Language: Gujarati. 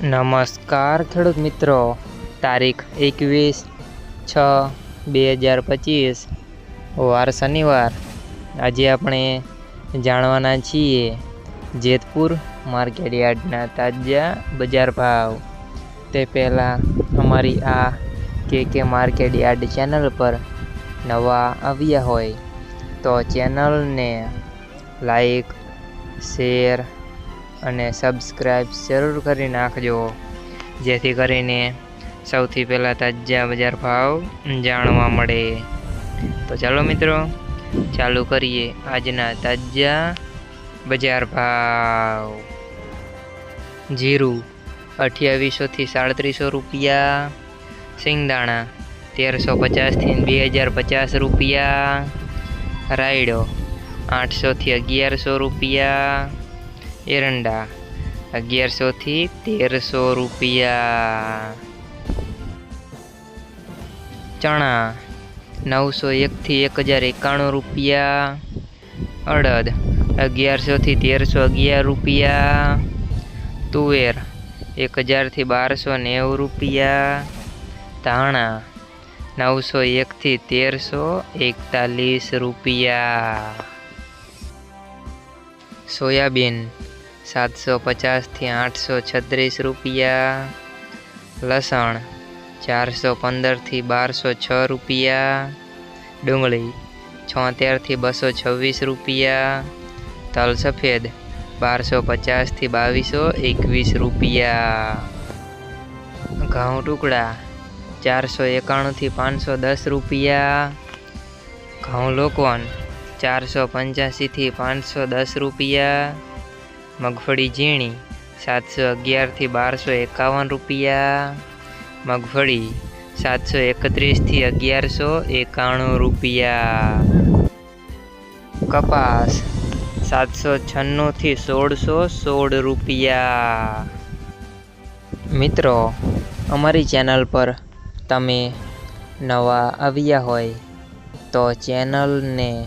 નમસ્કાર ખેડૂત મિત્રો. તારીખ એકવીસ છ બે હજાર પચીસ. વાર શનિવાર. આજે આપણે જાણવાના છીએ જેતપુર માર્કેટ યાર્ડના તાજા બજાર ભાવ. તે પહેલાં અમારી આ કે કે માર્કેટ યાર્ડ ચેનલ પર નવા આવ્યા હોય તો ચેનલને લાઈક, શેર અને સબસ્ક્રાઈબ જરૂર કરી નાખજો. જેથી કરીને સૌથી પહેલાં તાજા બજાર ભાવ જાણવા મળે. તો ચાલો મિત્રો, ચાલુ કરીએ આજના તાજા બજાર ભાવ. જીરું અઠ્યાવીસોથી સાડત્રીસો રૂપિયા સિંગદાણા તેરસો પચાસથી બે હજાર પચાસ રૂપિયા, રાયડો આઠસોથી અગિયારસો રૂપિયા એરંડા. અગિયારસોથી તેરસો રૂપિયા. ચણા. નવસો એકથી એક હજાર એકાણું રૂપિયા. અડદ. અગિયારસોથી તેરસો અગિયાર રૂપિયા. તુવેર. એક હજારથી બારસો નેવું રૂપિયા. ધાણા. નવસો એકથી તેરસો એકતાલીસ રૂપિયા. સોયાબીન. સાતસો પચાસથી આઠસો છત્રીસ રૂપિયા. લસણ ચારસો પંદરથી બારસો છ રૂપિયા. ડુંગળી છોતેરથી બસો છવ્વીસ રૂપિયા. તલ સફેદ બારસો પચાસથી બાવીસો એકવીસ રૂપિયા. ઘઉં ટુકડા ચારસો એકાણુંથી પાંચસો દસ રૂપિયા. ઘઉં લોકવન ચારસો પંચ્યાસીથી પાંચસો દસ રૂપિયા. મગફળી ઝીણી, સાતસો અગિયારથી બારસો એકાવન રૂપિયા. મગફળી સાતસો એકત્રીસથી અગિયારસો એકાણું રૂપિયા. કપાસ સાતસો છન્નુંથી સોળસો સોળ રૂપિયા. મિત્રો, અમારી ચેનલ પર તમે નવા આવ્યા હોય તો ચેનલને